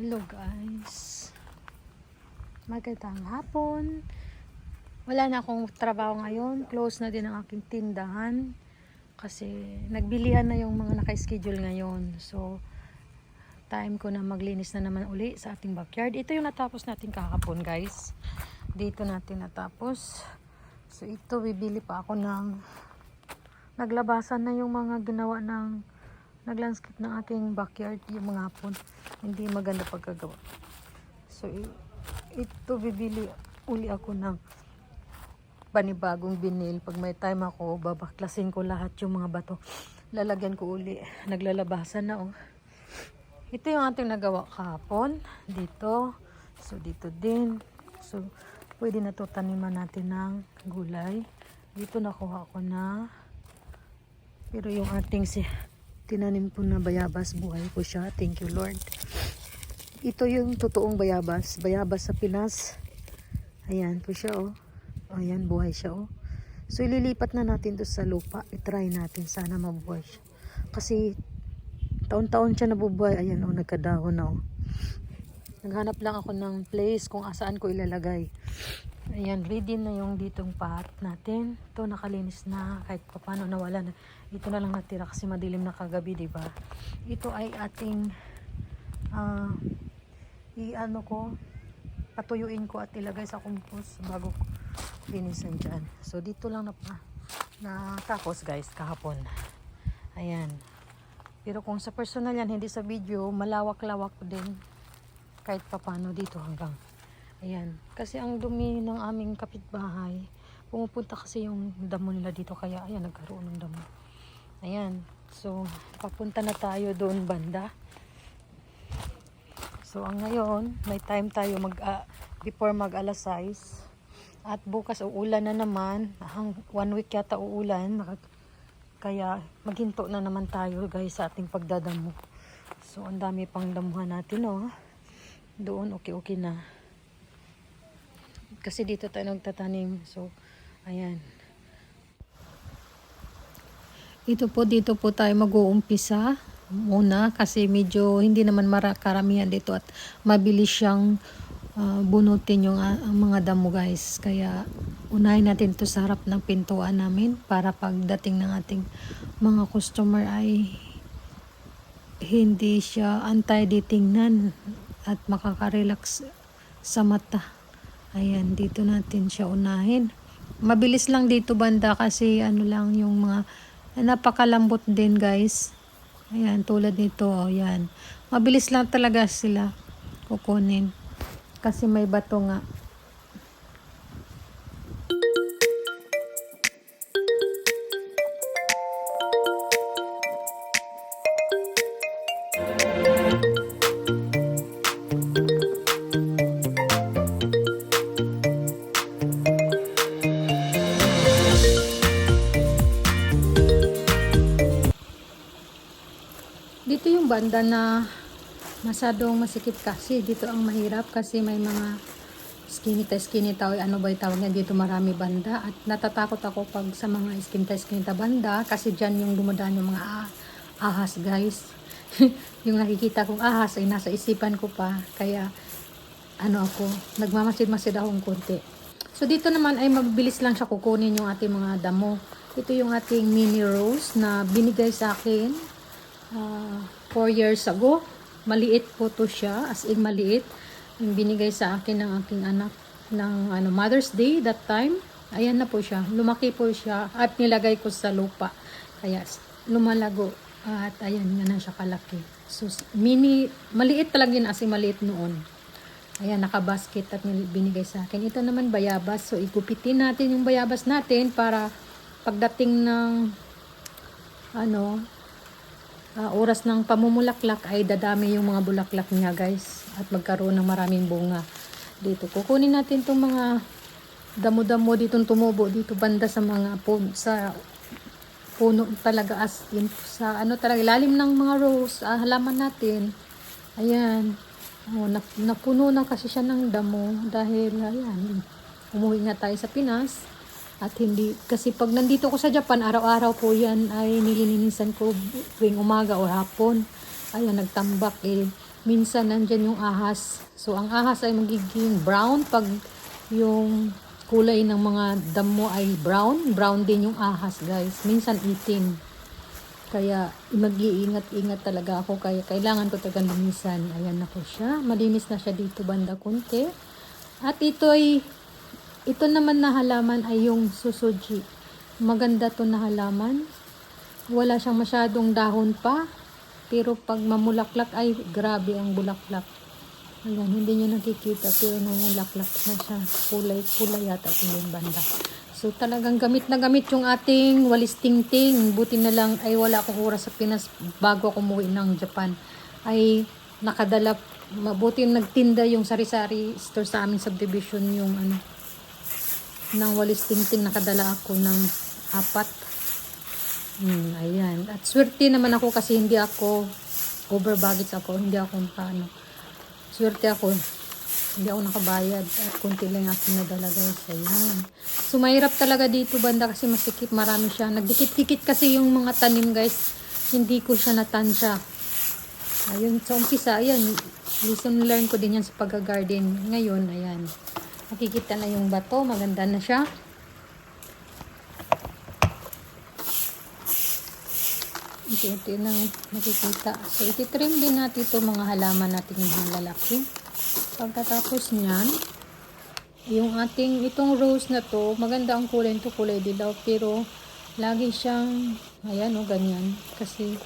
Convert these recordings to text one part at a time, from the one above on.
Hello guys. Magandang hapon. Wala na akong trabaho ngayon. Close na din ang aking tindahan. Kasi nagbilihan na yung mga naka-schedule ngayon. So, time ko na maglinis na naman uli sa ating backyard. Ito yung natapos natin kahapon guys. Dito natin natapos. So, ito bibili pa ako ng naglabasan na yung mga ginawa ng naglandscape ng aking backyard yung mga hapon. Hindi maganda pagkagawa. So ito bibili uli ako ng panibagong binil pag may time ako babaklasin ko lahat yung mga bato. Lalagyan ko uli. Naglalabasan na oh. Ito yung ating nagawa kahapon. Dito. So dito din. So pwede na to taniman natin ng gulay. Dito nakuha ko na. Pero yung ating si tinanim ko na bayabas, buhay ko siya. Thank you Lord. Ito yung totoong bayabas. Bayabas sa Pinas. Ayan po siya oh. Ayan, buhay siya oh. So ililipat na natin to sa lupa. I-try natin. Sana mabuhay siya. Kasi taon-taon siya nabubuhay. Ayan oh, nagkadahon na oh. Naghanap lang ako ng place kung asaan ko ilalagay. Ayan, ready na yung ditong pot natin. Ito nakalinis na kahit paano nawala na. Ito na lang natira kasi madilim na kagabi, 'di ba? Ito ay ating ah i-ano ko patuyuin ko at ilagay sa compost bago ko linisan dyan. So dito lang na na tapos guys kahapon. Ayan. Pero kung sa personal yan, hindi sa video, malawak-lawak din kahit papano dito hanggang Ayan. Kasi ang dumi ng aming kapitbahay, pumupunta kasi yung damo nila dito. Kaya, ayan, nagkaroon ng damo. Ayan. So, papunta na tayo doon banda. So, ang ngayon, may time tayo mag, ah, before mag alas 6. At bukas uulan na naman. Hang, one week yata uulan. Kaya, maghinto na naman tayo guys sa ating pagdadamo. So, ang dami pang damuhan natin, oh. Doon, okay-okay na kasi dito tayo nagtatanim. So ayan. Ito po dito po tayo mag-uumpisa muna kasi medyo hindi naman karamihan dito at mabilis siyang ah, bunutin yung ang mga damo guys. Kaya unahin natin to sa harap ng pintuan namin para pagdating ng ating mga customer ay hindi siya antay tingnan at makaka-relax sa mata Ayan, dito natin siya unahin. Mabilis lang dito banda kasi ano lang yung mga napakalambot din guys. Ayan, tulad nito, oh, yan. Mabilis lang talaga sila kukunin. Kasi may bato nga. Banda na masadong masikip kasi. Dito ang mahirap kasi may mga skinny ta skinny tao. Ano ba yung tawag niya? Dito marami banda. At natatakot ako pag sa mga skinny ta skinny ta banda kasi dyan yung dumadaan yung mga ah- ahas guys. yung nakikita kong ahas ay nasa isipan ko pa. Kaya ano ako, nagmamasid-masid akong konti. So dito naman ay mabilis lang siya kukunin yung ating mga damo. Ito yung ating mini rose na binigay sa akin 4 years ago. Maliit po to siya, as in maliit. Yung binigay sa akin ng aking anak ng ano, Mother's Day that time. Ayan na po siya. Lumaki po siya at nilagay ko sa lupa. Kaya lumalago at ayan nga na siya kalaki. So mini, maliit talaga yun as in maliit noon. Ayan, nakabasket at binigay sa akin. Ito naman bayabas. So, igupitin natin yung bayabas natin para pagdating ng ano, ah, oras ng pamumulaklak ay dadami yung mga bulaklak niya guys. At magkaroon ng maraming bunga. Dito. Kukunin natin itong mga damo-damo ditong tumubo dito banda sa mga pun sa puno talaga as in sa ano talaga ilalim ng mga rose ah, halaman natin. Ayan. Oh, nap- napuno na kasi siya ng damo dahil ayan umuwi nga tayo sa Pinas at hindi, kasi pag nandito ko sa Japan, araw-araw po yan ay nililinisan ko tuwing umaga o hapon. Ayan, nagtambak eh. minsan nandyan yung ahas. So, ang ahas ay magiging brown pag yung kulay ng mga damo ay brown. Brown din yung ahas, guys. Minsan itim. Kaya mag-iingat-ingat talaga ako. Kaya kailangan ko talaga linisan. Ayan na po siya. Malinis na siya dito banda konti. At ito ay, ito naman na halaman ay yung susuji. Maganda to na halaman. Wala siyang masyadong dahon pa. Pero pag mamulaklak ay grabe ang bulaklak. Ayan, hindi nyo nakikita pero namulaklak na siya. Kulay, kulay yata yung banda. So talagang gamit na gamit yung ating walis tingting. Buti na lang ay wala akong oras sa Pinas bago ako umuwi ng Japan. Ay nakadala, mabuti nagtinda yung sari-sari store sa aming subdivision yung ano, ng walis tingting nakadala ako ng apat. Hmm, ayan. At swerte naman ako kasi hindi ako over baggage ako. Hindi ako paano. Swerte ako. Hindi ako nakabayad. At kunti lang aking nadala guys. Ayan. So mahirap talaga dito banda kasi masikip. Marami siya. Nagdikit-dikit kasi yung mga tanim guys. Hindi ko siya natansya. Ayun. Sa umpisa, ayan. Lesson learn ko din yan sa pag-garden. Ngayon, ayan. Nakikita na yung bato. Maganda na siya. Ito-ito nang nakikita. So, ititrim din natin ito mga halaman natin mga lalaki. Pagkatapos niyan, yung ating, itong rose na to, maganda ang kulay nito, kulay dilaw. Pero, lagi siyang, ayan o, ganyan. Kasi,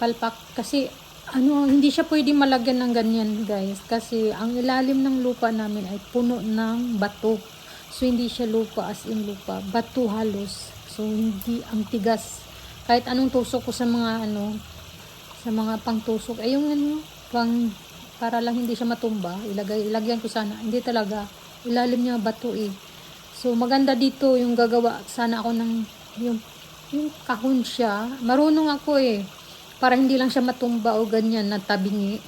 palpak, kasi, ano, hindi siya pwede malagyan ng ganyan, guys. Kasi, ang ilalim ng lupa namin ay puno ng bato. So, hindi siya lupa as in lupa. Bato halos. So, hindi, ang tigas kahit anong tusok ko sa mga ano sa mga pangtusok ay yung ano pang para lang hindi siya matumba ilagay ilagyan ko sana hindi talaga ilalim niya bato eh so maganda dito yung gagawa sana ako ng yung yung kahon siya marunong ako eh para hindi lang siya matumba o ganyan na tabingi.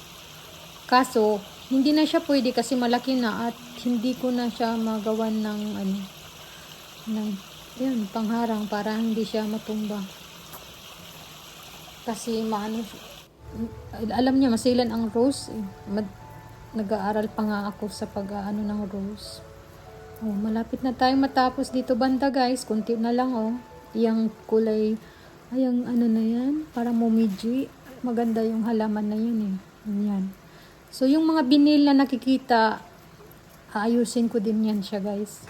Kaso hindi na siya pwede kasi malaki na at hindi ko na siya magawan ng ano ng yun, pangharang para hindi siya matumba. Kasi maano alam niya masilan ang rose eh. Mag, nag-aaral pa nga ako sa pag-aano ng rose. Oh, malapit na tayong matapos dito banda guys. Kunti na lang oh. Yung kulay ay ang ano na yan parang momiji. Maganda yung halaman na yun eh. Yan. So yung mga binil na nakikita aayusin ko din yan siya guys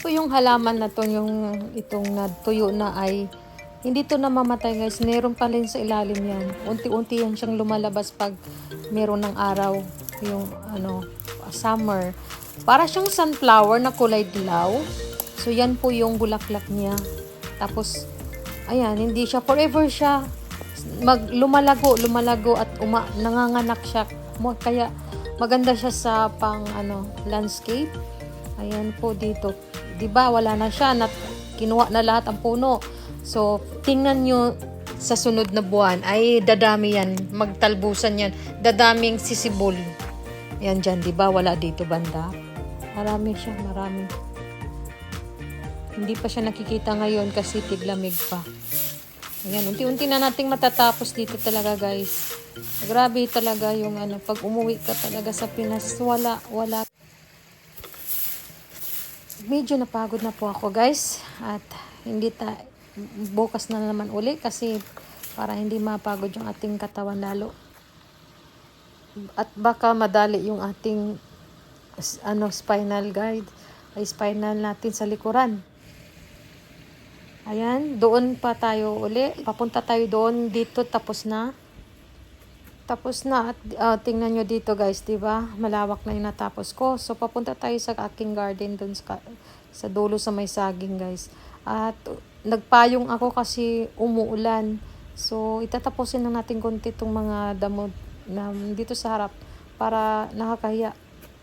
po yung halaman na to, yung itong natuyo na ay hindi to namamatay guys. Meron pa rin sa ilalim yan. Unti-unti yan siyang lumalabas pag meron ng araw. Yung ano, summer. Para siyang sunflower na kulay dilaw. So yan po yung bulaklak niya. Tapos, ayan, hindi siya forever siya mag lumalago, lumalago at uma, nanganganak siya. Kaya maganda siya sa pang ano, landscape. Ayan po dito. 'Di ba wala na siya na kinuha na lahat ang puno. So tingnan nyo sa sunod na buwan ay dadami yan, magtalbusan yan. Dadaming sisibol. Yan dyan, 'di ba? Wala dito banda. Marami siya, marami. Hindi pa siya nakikita ngayon kasi tiglamig pa. Ayan, unti-unti na nating matatapos dito talaga guys. Grabe talaga yung ano, pag umuwi ka talaga sa Pinas, wala, wala. Medyo napagod na po ako guys. At hindi ta, bukas na naman uli kasi para hindi mapagod yung ating katawan lalo. At baka madali yung ating ano spinal guide ay spinal natin sa likuran. Ayan, doon pa tayo uli. Papunta tayo doon dito tapos na. Tapos na at ah, tingnan nyo dito guys, 'di ba? Malawak na 'yung natapos ko. So papunta tayo sa aking garden doon sa, sa dulo sa may saging guys. At uh, nagpayong ako kasi umuulan. So itatapusin na natin konti itong mga damo na dito sa harap para nakakahiya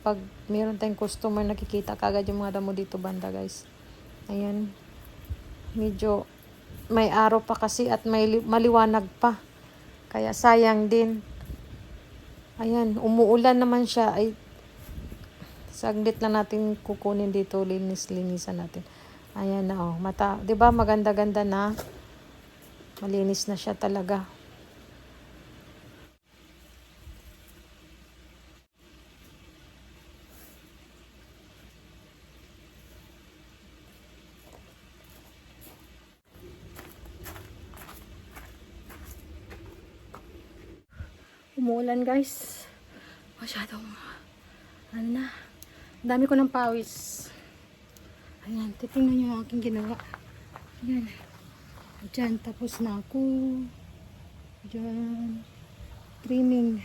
pag meron tayong customer nakikita kagad yung mga damo dito banda guys. Ayan medyo may araw pa kasi at may li- maliwanag pa. Kaya sayang din. Ayan, umuulan naman siya. Ay, saglit lang natin kukunin dito, linis-linisan natin. Ayan na oh, mata, 'di ba maganda-ganda na. Malinis na siya talaga. Umuulan guys. Masyadong, ano na, dami ko ng pawis. Ayan, titingnan nyo ang aking ginawa. Ayan. Diyan, tapos na ako. Diyan. Trimming.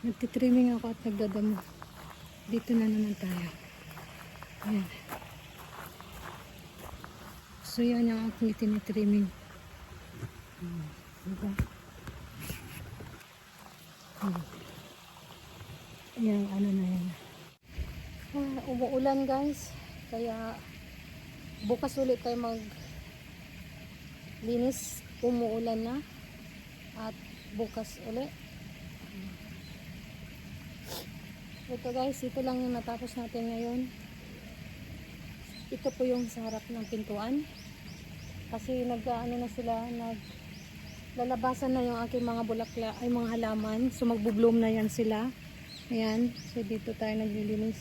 Nagtitrimming ako at nagdadamo. Dito na naman tayo. Ayan. So yan yung aking tinitrimming. Hmm, diba? Yung ano na yan. Ah, umuulan guys. Kaya bukas ulit tayo mag linis. Umuulan na. At bukas ulit. Ito guys, ito lang yung natapos natin ngayon. Ito po yung sa harap ng pintuan. Kasi nag ano na sila, nag lalabasan na yung aking mga bulakla ay mga halaman. So magbo-bloom na yan sila. Ayan. So dito tayo naglilinis.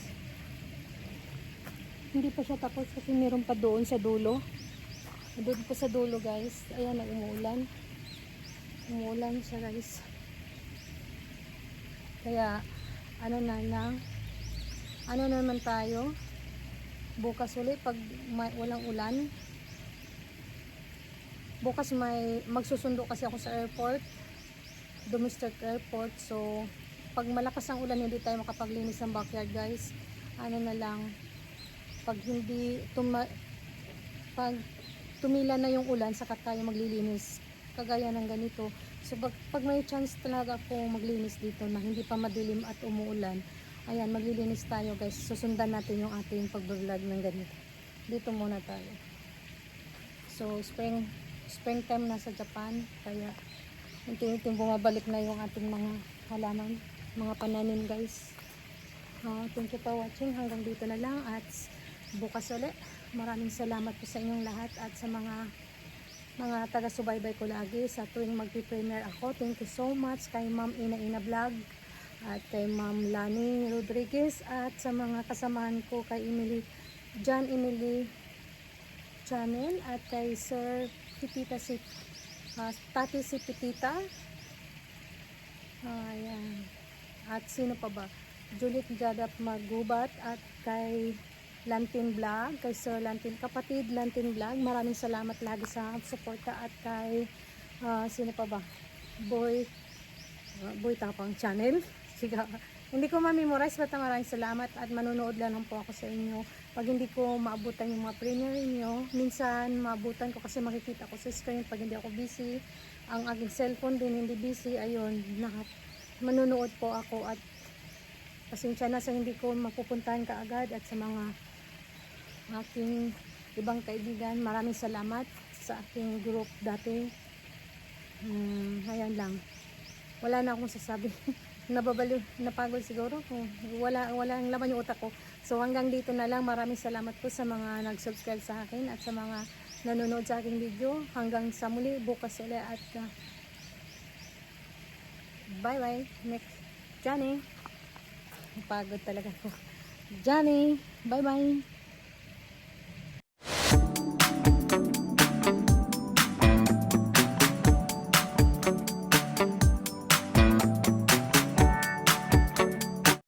Hindi pa siya tapos kasi meron pa doon sa dulo. Doon pa sa dulo guys. Ayan nag umuulan. Umuulan siya guys. Kaya ano na lang ano naman tayo? Bukas ulit pag may, walang ulan bukas may magsusundo kasi ako sa airport. Domestic airport. So pag malakas ang ulan hindi tayo makapaglinis ng backyard guys. Ano na lang pag hindi tuma, pag tumila na yung ulan saka tayo maglilinis. Kagaya ng ganito. So pag, pag may chance talaga ako maglinis dito na hindi pa madilim at umuulan ayan maglilinis tayo guys. Susundan natin yung ating pagbablog ng ganito. Dito muna tayo. So spring springtime na sa Japan kaya unti-unti bumabalik na yung ating mga halaman mga pananim guys. Ah, thank you for watching. Hanggang dito na lang at bukas ulit. Maraming salamat po sa inyong lahat at sa mga mga taga-subaybay ko lagi. Sa tuwing magpi-premiere ako thank you so much kay Ma'am Ina Ina Vlog at kay Ma'am Lani Rodriguez at sa mga kasamahan ko kay Emily John Emily channel at kay Sir Pitita si ah, Tati si Pitita. Ayan. At sino pa ba? Juliet Jadap Magubat at kay Lantin Vlog, kay Sir Lantin, kapatid Lantin Vlog. Maraming salamat lagi sa suporta at kay, ah, sino pa ba? Boy, uh, Boy Tapang Channel. Siga. Hindi ko ma-memorize, basta maraming salamat at manonood lang po ako sa inyo. Pag hindi ko maabutan yung mga premiere niyo, minsan maabutan ko kasi makikita ko sa screen pag hindi ako busy. Ang aking cellphone din hindi busy, ayun, lahat. Manonood po ako at pasensya na sa hindi ko mapupuntahan kaagad at sa mga aking ibang kaibigan. Maraming salamat sa aking group dati. Hmm, ayan lang. Wala na akong sasabi. Nababaliw, napagod siguro. kung Wala, wala ang laman yung utak ko. So hanggang dito na lang. Maraming salamat po sa mga nag-subscribe sa akin at sa mga nanonood sa aking video. Hanggang sa muli, bukas ulit at uh, bye bye. Next, Johnny. Napagod talaga ko. Johnny, bye bye.